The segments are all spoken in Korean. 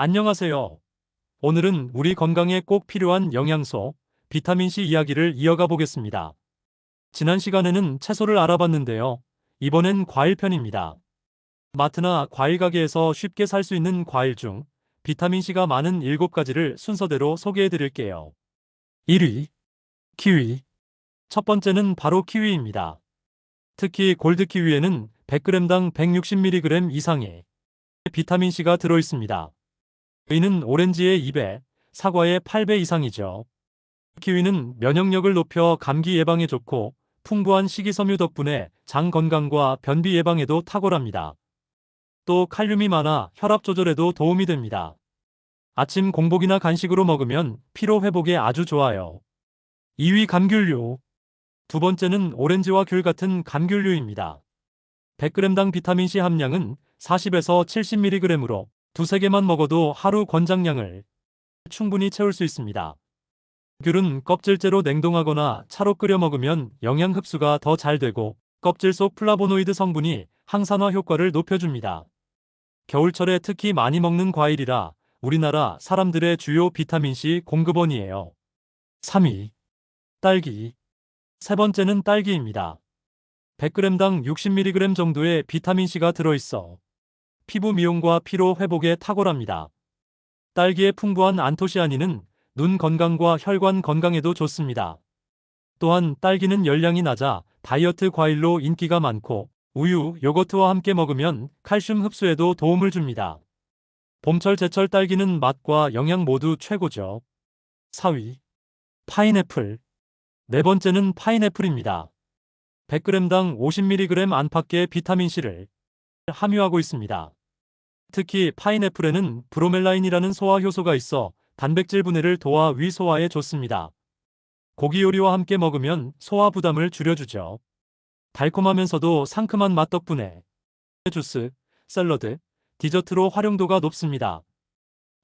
안녕하세요. 오늘은 우리 건강에 꼭 필요한 영양소, 비타민C 이야기를 이어가 보겠습니다. 지난 시간에는 채소를 알아봤는데요. 이번엔 과일 편입니다. 마트나 과일 가게에서 쉽게 살 수 있는 과일 중 비타민C가 많은 7가지를 순서대로 소개해 드릴게요. 1위, 키위. 첫 번째는 바로 키위입니다. 특히 골드 키위에는 100g당 160mg 이상의 비타민C가 들어 있습니다. 이는 오렌지의 2배, 사과의 8배 이상이죠. 키위는 면역력을 높여 감기 예방에 좋고 풍부한 식이섬유 덕분에 장 건강과 변비 예방에도 탁월합니다. 또 칼륨이 많아 혈압 조절에도 도움이 됩니다. 아침 공복이나 간식으로 먹으면 피로 회복에 아주 좋아요. 2위 감귤류. 두 번째는 오렌지와 귤 같은 감귤류입니다. 100g당 비타민C 함량은 40에서 70mg으로 두세 개만 먹어도 하루 권장량을 충분히 채울 수 있습니다. 귤은 껍질째로 냉동하거나 차로 끓여 먹으면 영양 흡수가 더 잘 되고 껍질 속 플라보노이드 성분이 항산화 효과를 높여줍니다. 겨울철에 특히 많이 먹는 과일이라 우리나라 사람들의 주요 비타민C 공급원이에요. 3위. 딸기. 세 번째는 딸기입니다. 100g당 60mg 정도의 비타민C가 들어있어 피부 미용과 피로 회복에 탁월합니다. 딸기의 풍부한 안토시아닌은 눈 건강과 혈관 건강에도 좋습니다. 또한 딸기는 열량이 낮아 다이어트 과일로 인기가 많고 우유, 요거트와 함께 먹으면 칼슘 흡수에도 도움을 줍니다. 봄철 제철 딸기는 맛과 영양 모두 최고죠. 4위. 파인애플. 네 번째는 파인애플입니다. 100g당 50mg 안팎의 비타민C를 함유하고 있습니다. 특히 파인애플에는 브로멜라인이라는 소화 효소가 있어 단백질 분해를 도와 위 소화에 좋습니다. 고기 요리와 함께 먹으면 소화 부담을 줄여주죠. 달콤하면서도 상큼한 맛 덕분에 주스, 샐러드, 디저트로 활용도가 높습니다.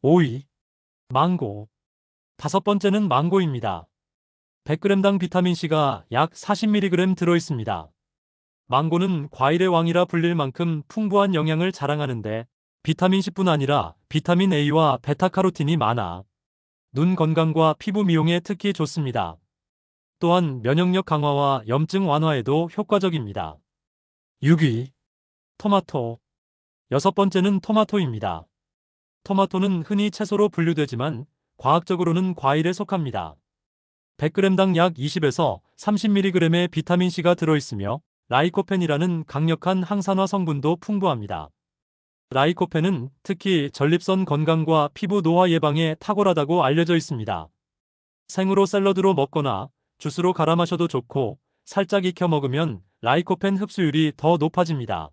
5위. 망고. 다섯 번째는 망고입니다. 100g당 비타민C가 약 40mg 들어있습니다. 망고는 과일의 왕이라 불릴 만큼 풍부한 영양을 자랑하는데 비타민C뿐 아니라 비타민 A와 베타카로틴이 많아 눈 건강과 피부 미용에 특히 좋습니다. 또한 면역력 강화와 염증 완화에도 효과적입니다. 6위. 토마토. 여섯 번째는 토마토입니다. 토마토는 흔히 채소로 분류되지만 과학적으로는 과일에 속합니다. 100g당 약 20에서 30mg의 비타민C가 들어있으며 라이코펜이라는 강력한 항산화 성분도 풍부합니다. 라이코펜은 특히 전립선 건강과 피부 노화 예방에 탁월하다고 알려져 있습니다. 생으로 샐러드로 먹거나 주스로 갈아 마셔도 좋고 살짝 익혀 먹으면 라이코펜 흡수율이 더 높아집니다.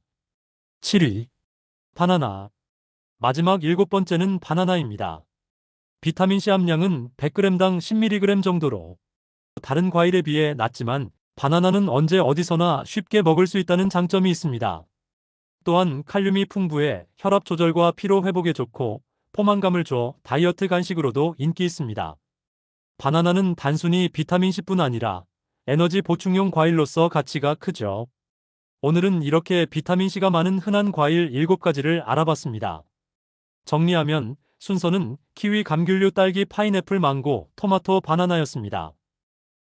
7위. 바나나. 마지막 일곱 번째는 바나나입니다. 비타민C 함량은 100g당 10mg 정도로 다른 과일에 비해 낮지만 바나나는 언제 어디서나 쉽게 먹을 수 있다는 장점이 있습니다. 또한 칼륨이 풍부해 혈압 조절과 피로 회복에 좋고 포만감을 줘 다이어트 간식으로도 인기 있습니다. 바나나는 단순히 비타민C뿐 아니라 에너지 보충용 과일로서 가치가 크죠. 오늘은 이렇게 비타민C가 많은 흔한 과일 7가지를 알아봤습니다. 정리하면 순서는 키위, 감귤류, 딸기, 파인애플, 망고, 토마토, 바나나였습니다.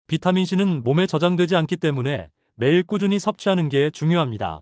비타민C는 몸에 저장되지 않기 때문에 매일 꾸준히 섭취하는 게 중요합니다.